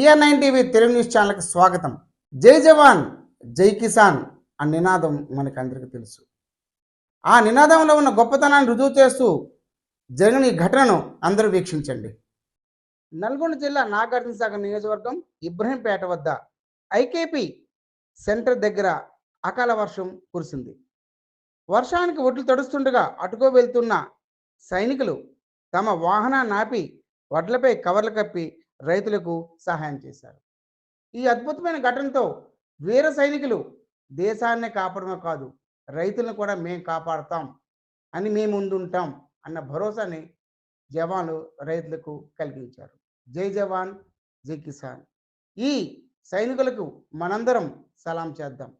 TR nine TV Telugu news ఛానల్కి స్వాగతం. జై జవాన్ జై కిసాన్ అన్న నినాదం మనకు అందరికీ తెలుసు. ఆ నినాదంలో ఉన్న గొప్పతనాన్ని రుజువు చేస్తూ జరిగిన ఈ ఘటనను అందరూ వీక్షించండి. నల్గొండ జిల్లా నాగార్జున సాగర్ నియోజకవర్గం ఇబ్రహీంపేట వద్ద ఐకేపీ సెంటర్ దగ్గర అకాల వర్షం కురిసింది. వర్షానికి ఒడ్లు తడుస్తుండగా అటుకో వెళ్తున్న సైనికులు తమ వాహనాన్ని ఆపి వడ్లపై కవర్లు కప్పి రైతులకు సహాయం చేశారు. ఈ అద్భుతమైన ఘటనతో వీర సైనికులు దేశాన్నే కాపాడమే కాదు రైతులను కూడా మేము కాపాడతాం అని మేము ముందుంటాం అన్న భరోసాని జవాన్లు రైతులకు కలిగించారు. జై జవాన్ జై కిసాన్. ఈ సైనికులకు మనందరం సలాం చేద్దాం.